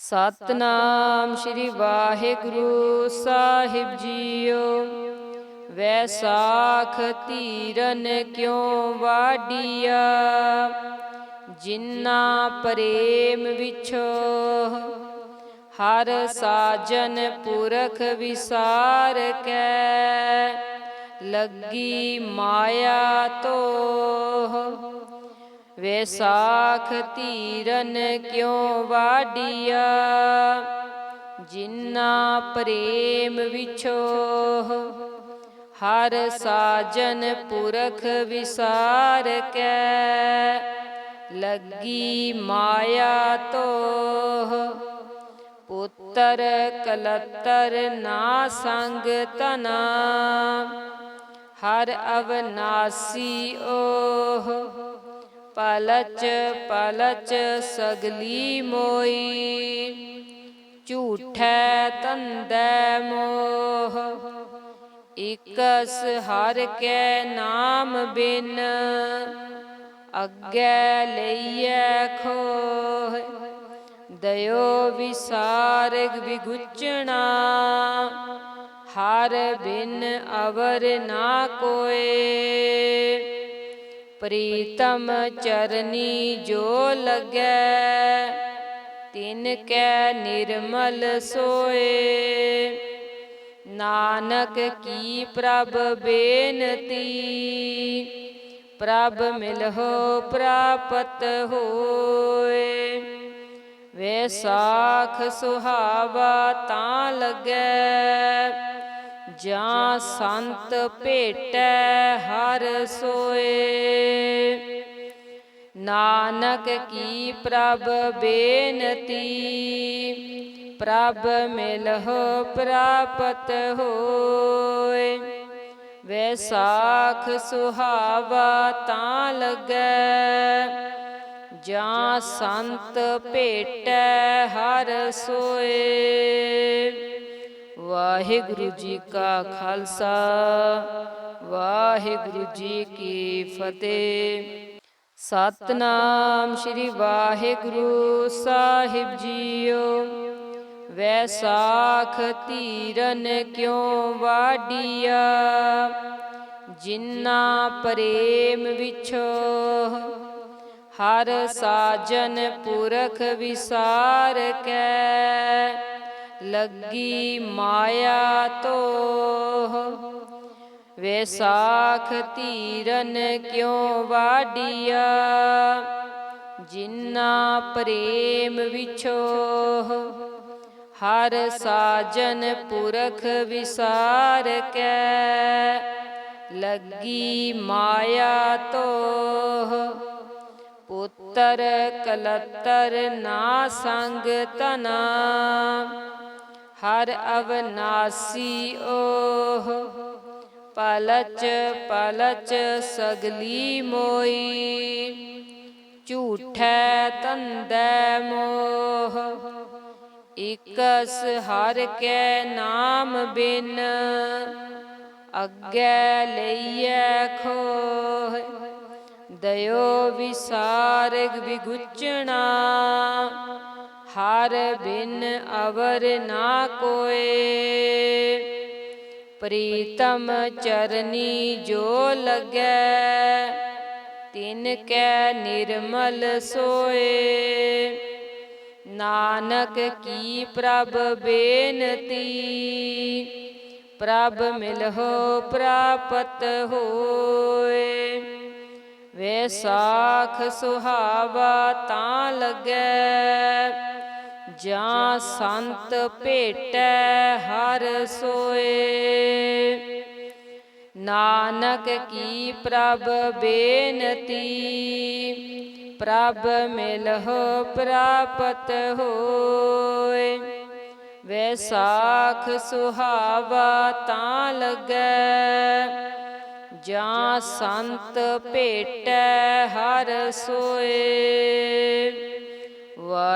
ਸਤਨਾਮ ਸ੍ਰੀ ਵਾਹਿਗੁਰੂ ਸਾਹਿਬ ਜੀਓ। ਵੈਸਾਖ ਧੀਰਨ ਕਿਉ ਵਾਡੀਆ ਜਿਨ੍ਹਾਂ ਪ੍ਰੇਮ ਵਿਛੋ, ਹਰ ਸਾਜਨ ਪੁਰਖ ਵਿਸਾਰ ਕੈ। ਲੱਗੀ ਮਾਇਆ ਤੋਹ ਵੈਸਾਖ ਧੀਰਨ ਕਿਉ ਵਾਡੀਆ ਜਿਨ੍ਹਾਂ ਪ੍ਰੇਮ ਵਿਛੋਹ, ਹਰ ਸਾਜਨ ਪੁਰਖ ਵਿਸਾਰ ਕੈ। ਲੱਗੀ ਮਾਇਆ ਤੋਹ, ਪੁੱਤਰ ਕਲਤਰ ਨਾ ਸੰਗ ਤਨਾ ਹਰ ਅਵਨਾਸੀ ਓਹ ਪਲਚ ਪਲਚ ਸਗਲੀ ਮੋਈ। ਝੂਠੈ ਤੰਦੈ ਮੋਹ। ਇਕਸ ਹਰ ਕੈ ਨਾਮ ਬਿਨ। ਅੱਗੇ ਲਈਐ ਖੋਹ। ਦਇਓ ਵਿਸਾਰਗ ਵਿਗੁਚਣਾ। ਹਰ ਬਿਨ ਅਵਰ ਨਾ ਕੋਏ। ਪ੍ਰੀਤਮ ਚਰਨੀ ਜੋ ਲਗੈ, ਤਿਨ ਕੈ ਨਿਰਮਲ ਸੋਏ। ਨਾਨਕ ਕੀ ਪ੍ਰਭ ਬੇਨਤੀ, ਪ੍ਰਭ ਮਿਲਹੁ ਪ੍ਰਾਪਤ ਹੋਏ। ਵੈਸਾਖ ਸੁਹਾਵਾ ਤਾਂ ਲੱਗੈ ਜਾਂ ਸੰਤ ਭੇਟੈ ਹਰ ਸੋਏ। ਨਾਨਕ ਕੀ ਪ੍ਰਭ ਬੇਨਤੀ, ਪ੍ਰਭ ਮਿਲਹੁ ਪ੍ਰਾਪਤ ਹੋਏ। ਵੈਸਾਖ ਸੁਹਾਵਾ ਤਾਂ ਲੱਗੈ, ਜਾਂ ਸੰਤ ਭੇਟੈ ਹਰ ਸੋਏ। ਵਾਹਿਗੁਰੂ ਜੀ ਕਾ ਖਾਲਸਾ, ਵਾਹਿਗੁਰੂ ਜੀ ਕੀ ਫਤਿਹ। ਸਤਨਾਮ ਸ੍ਰੀ ਵਾਹਿਗੁਰੂ ਸਾਹਿਬ ਜੀਓ, ਵੈਸਾਖ ਧੀਰਨ ਕਿਉ ਵਾਡੀਆ ਜਿਨ੍ਹਾਂ ਪ੍ਰੇਮ ਵਿਛੋ ਹਰ ਸਾਜਨ ਪੁਰਖ ਵਿਸਾਰ ਕੈ। ਲੱਗੀ ਮਾਇਆ ਤੋਹ। ਵੈਸਾਖ ਧੀਰਨ ਕਿਉ ਵਾਡੀਆ ਜਿਨ੍ਹਾਂ ਪ੍ਰੇਮ ਵਿਛੋਹ, ਹਰ ਸਾਜਨ ਪੁਰਖ ਵਿਸਾਰ ਕੈ। ਲੱਗੀ ਮਾਇਆ ਤੋਹ, ਪੁੱਤਰ ਕਲਤਰ ਨਾ ਸੰਗ ਤਨਾ ਹਰ ਅਵਨਾਸੀ ਓਹ, ਪਲਚ ਪਲਚ ਸਗਲੀ ਮੋਈ। ਝੂਠੈ ਤੰਦੈ ਮੋਹ, ਇਕਸ ਹਰ ਕੈ ਨਾਮ ਬਿਨ। ਅੱਗੇ ਲਈਐ ਖੋਹ, ਦਇਓ ਵਿਸਾਰਗ ਵਿਗੁਚਣਾ। ਹਰ ਬਿਨ ਅਵਰ ਨਾ ਕੋਏ। ਪ੍ਰੀਤਮ ਚਰਨੀ ਜੋ ਲਗੈ, ਤਿਨ ਕੈ ਨਿਰਮਲ ਸੋਏ। ਨਾਨਕ ਕੀ ਪ੍ਰਭ ਬੇਨਤੀ, ਪ੍ਰਭ ਮਿਲਹੁ ਪ੍ਰਾਪਤ ਹੋਏ। ਵੈਸਾਖ ਸੁਹਾਵਾ ਤਾਂ ਲੱਗੈ ਜਾਂ ਸੰਤ ਭੇਟੈ ਹਰ ਸੋਏ। ਨਾਨਕ ਕੀ ਪ੍ਰਭ ਬੇਨਤੀ, ਪ੍ਰਭ ਮਿਲਹੁ ਪ੍ਰਾਪਤ ਹੋਏ। ਵੈਸਾਖ ਸੁਹਾਵਾ ਤਾਂ ਲੱਗੈ, ਜਾਂ ਸੰਤ ਭੇਟੈ ਹਰ ਸੋਏ।